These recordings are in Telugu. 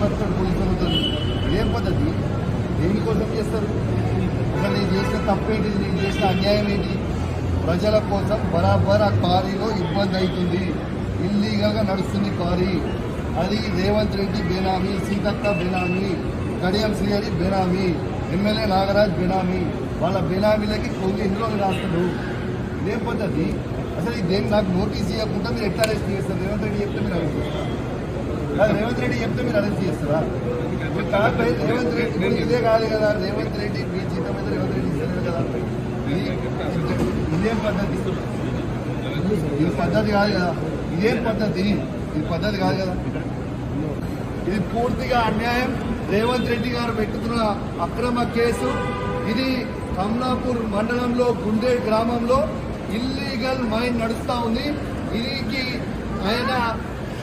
బతుకుడు పోలీసు ఏం పద్ధతి దేనికోసం చేస్తారు? అసలు నేను చేసిన తప్పేంటి? నేను చేసిన అన్యాయం ఏంటి? ప్రజల కోసం బరాబర్ ఆ క్వారీలో ఇబ్బంది అవుతుంది. ఇల్లీగల్గా నడుస్తుంది క్వారీ. అది రేవంత్ రెడ్డి బేనామీ సీతక్క బేనామీ కడియం శ్రీహరి బేనామీ ఎమ్మెల్యే నాగరాజ్ బేనామీ. వాళ్ళ బేనామీలకి కొన్ని ఇందులో రాస్తాడు ఇదేం పద్ధతి అసలు ఇదేం నాకు నోటీస్ ఇవ్వకుండా మీరు ఎట్లా అరెస్ట్ చేస్తారు? రేవంత్ రెడ్డి చెప్తే మీరు అరెస్ట్ రేవంత్ రెడ్డి చెప్తే మీరు అరెస్ట్ చేస్తారా? కాదు రేవంత్ రెడ్డి ఇదే కాదు కదా రేవంత్ రెడ్డి మీ జీతం మీద రేవంత్ రెడ్డి ఇస్తలేదు కదా. ఇది- పద్ధతి? ఇది పద్ధతి కాదు కదా. ఇదేం పద్ధతి? ఇది పద్ధతి కాదు కదా. ఇది పూర్తిగా అన్యాయం. రేవంత్ రెడ్డి గారు పెట్టుకున్న అక్రమ కేసు. ఇది కమలాపూర్ మండలంలో గుండే గ్రామంలో ఇల్లీగల్ మైన్ నడుస్తూ ఉంది. దీనికి ఆయన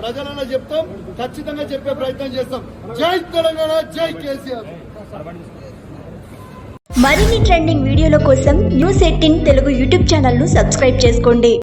ప్రజలన్నా చెప్తాం ఖచ్చితంగా చెప్పే ప్రయత్నం చేస్తాం. జై తెలంగాణ జై కేసీఆర్. మరిన్ని ట్రెండింగ్ వీడియోల కోసం న్యూస్ ఎయిటీన్ తెలుగు యూట్యూబ్ ఛానల్ను సబ్స్క్రైబ్ చేసుకోండి.